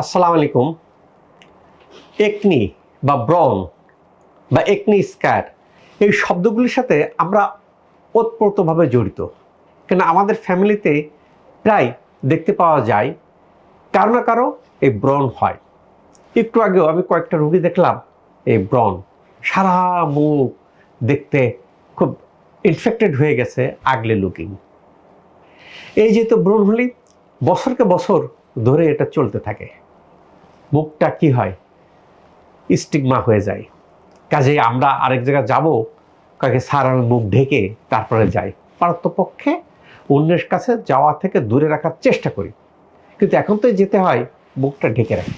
আসসালামু আলাইকুম। একনি বা ব্রন বা একনি স্কার, এই শব্দগুলির সাথে আমরা ওতপ্রোতভাবে জড়িত। কেন আমাদের ফ্যামিলিতে প্রায় দেখতে পাওয়া যায়, কারও না কারও এই ব্রণ হয়। একটু আগেও আমি কয়েকটা রুগী দেখলাম, এই ব্রণ। সারা মুখ দেখতে খুব ইনফেক্টেড হয়ে গেছে আগলে লুকিং এই যেহেতু ব্রণ হলি বছরকে বছর ধরে এটা চলতে থাকে। মুখটা কি হয়? স্টিগমা হয়ে যায়। কাজে আমরা আরেক জায়গায় যাব, কাকে স্যার আমি মুখ ঢেকে তারপরে যাই। পারতপক্ষে অন্যের কাছে যাওয়া থেকে দূরে রাখার চেষ্টা করি। কিন্তু এখন তো যেতে হয়, মুখটা ঢেকে রাখি।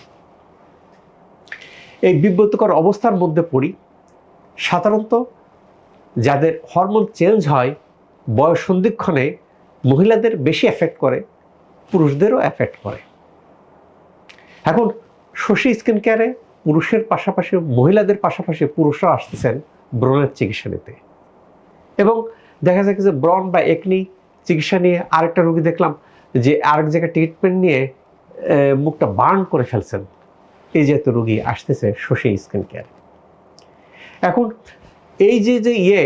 এই বিব্রতকর অবস্থার মধ্যে পড়ি। সাধারণত যাদের হরমোন চেঞ্জ হয়, বয়স সন্ধিক্ষণে মহিলাদের বেশি এফেক্ট করে, পুরুষদেরও এফেক্ট করে। এখন শশী স্কিন কেয়ারে পুরুষের পাশাপাশি, মহিলাদের পাশাপাশি পুরুষরা আসতেছেন ব্রণের চিকিৎসা নিতে। এবং দেখা যায় যে ব্রণ বা একনি চিকিৎসা নিয়ে আরেকটা রোগী দেখলাম যে আরেক জায়গায় ট্রিটমেন্ট নিয়ে মুখটা বার্ন করে ফেলছেন। এই যেহেতু রোগী আসতেছে শশী স্কিন কেয়ার এখন এই যে যে ইয়ে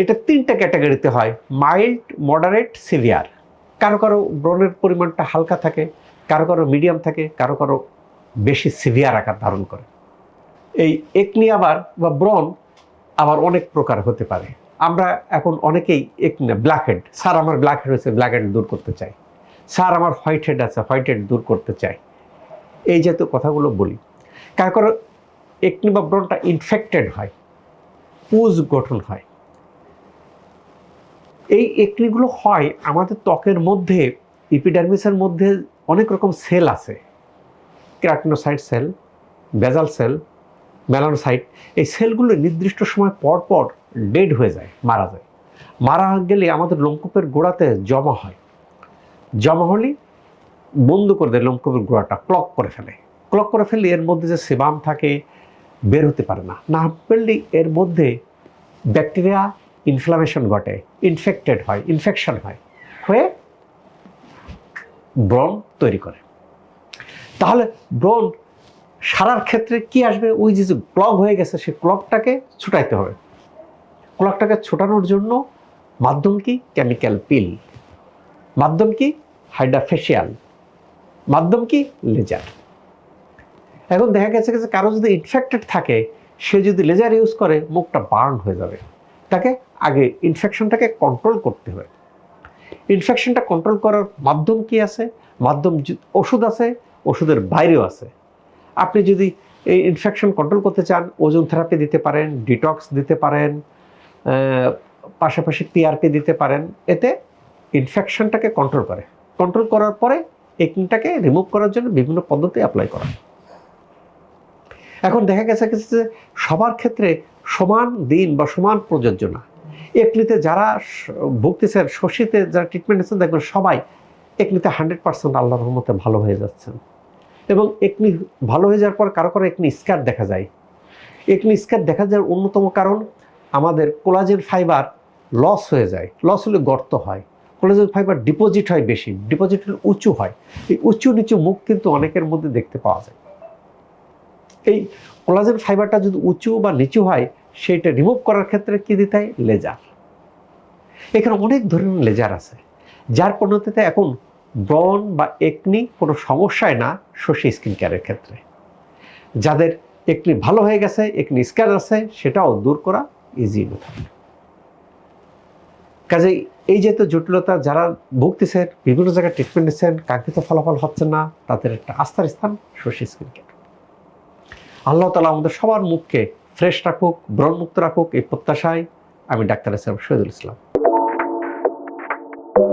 এটা তিনটা ক্যাটাগরিতে হয় মাইল্ড মডারেট সিভিয়ার কারও কারও ব্রণের পরিমাণটা হালকা থাকে, কারও কারও মিডিয়াম থাকে, কারও কারও বেশি সিভিয়ার আকার ধারণ করে। এই একনি আবার বা ব্রণ আবার অনেক প্রকার হতে পারে। আমরা এখন অনেকেই এক ব্ল্যাক হেড স্যার, আমার ব্ল্যাক হেড হয়েছে ব্ল্যাক হেড দূর করতে চাই। স্যার, আমার হোয়াইট হেড আছে হোয়াইট হেড দূর করতে চাই। এই জাতীয় কথাগুলো বলি। কারও কারও একনি বা ব্রণটা ইনফেক্টেড হয়, পুজ গঠন হয়। এই একনিগুলো হয় আমাদের ত্বকের মধ্যে ইপিডার্মিসের মধ্যে অনেক রকম সেল আছে। Keratinocyte cell, basal cell, melanocyte, এই সেলগুলো নির্দিষ্ট সময় পর পর ডেড হয়ে যায়, মারা যায়। মারা গেলে আমাদের লোমকূপের গোড়াতে জমা হয়। জমা হলে বন্ধ করে দেয় লোমকূপের গোড়াটা, ক্লক করে ফেলে। ক্লক করে ফেললে এর মধ্যে যে সেবাম থাকে, বের হতে পারে না। না ফেললে এর মধ্যে ব্যাকটেরিয়া ইনফ্লামেশন ঘটে ইনফেক্টেড হয় ইনফেকশন হয়, হয়ে ব্রণ তৈরি করে। তাহলে ব্রণ সারার ক্ষেত্রে কি আসবে? ওই যে ক্লগ হয়ে গেছে সেই ক্লগটাকে ছুটাইতে হবে। ক্লগটাকে ছোটানোর জন্য মাধ্যম কি? কেমিক্যাল পিল মাধ্যম কি? হাইড্রাফেশিয়াল মাধ্যম কি? লেজার এখন দেখা গেছে যে কারও যদি ইনফেক্টেড থাকে, সে যদি লেজার ইউজ করে, মুখটা বার্ন হয়ে যাবে। তাকে আগে ইনফেকশনটাকে কন্ট্রোল করতে হবে। ইনফেকশনটা কন্ট্রোল করার মাধ্যম কি আছে? মাধ্যম ওষুধ আছে। ওষুধের বাইরেও আছে। আপনি যদি এই ইনফেকশন কন্ট্রোল করতে চান, ওজন থেরাপি দিতে পারেন ডিটক্স দিতে পারেন পাশাপাশি পিআরপি দিতে পারেন, এতে ইনফেকশনটাকে কন্ট্রোল করে। কন্ট্রোল করার পরে একনিটাকে রিমুভ করার জন্য বিভিন্ন পদ্ধতি অ্যাপ্লাই করা। এখন দেখা গেছে যে সবার ক্ষেত্রে সমান দিন বা সমান প্রযোজ্য না। একনিতে যারা ভুগতেছেন, শশীতে যারা ট্রিটমেন্ট নিচ্ছেন, দেখবেন সবাই একনিতে হান্ড্রেড পার্সেন্ট আল্লাহর রহমতে ভালো হয়ে যাচ্ছেন। এবং একনি ভালো হয়ে যাওয়ার পর কারও কারও একনি স্কার দেখা যায়। একনি স্কার দেখা যাওয়ার অন্যতম কারণ আমাদের কোলাজেন ফাইবার লস হয়ে যায়। লস হলে গর্ত হয়। কোলাজেন ফাইবার ডিপোজিট হয় বেশি, ডিপোজিট হলে উঁচু হয়। এই উঁচু নিচু মুখ কিন্তু অনেকের মধ্যে দেখতে পাওয়া যায়। এই কোলাজেন ফাইবারটা যদি উঁচু বা নিচু হয় সেইটা রিমুভ করার ক্ষেত্রে কী দিতে হয়? লেজার। এখানে অনেক ধরনের লেজার আছে। যার পরিণতিতে এখন ব্রন বা একনি কোনো সমস্যায় না শশী স্কিন কেয়ারের ক্ষেত্রে। যাদের একনি ভালো হয়ে গেছে, একনি স্ক্যান আছে, সেটাও দূর করা ইজি মেথড কাজেই এই যেহেতু জটিলতা, যারা ভুগতেছেন, বিভিন্ন জায়গায় ট্রিটমেন্ট নিচ্ছেন, কাঙ্ক্ষিত ফলাফল হচ্ছে না, তাদের একটা আস্থার স্থান শশী স্কিন কেয়ার আল্লাহ তালা আমাদের সবার মুখকে ফ্রেশ রাখুক, ব্রণমুক্ত রাখুক এই প্রত্যাশায় আমি ডাক্তার সাহেব শহীদুল ইসলাম।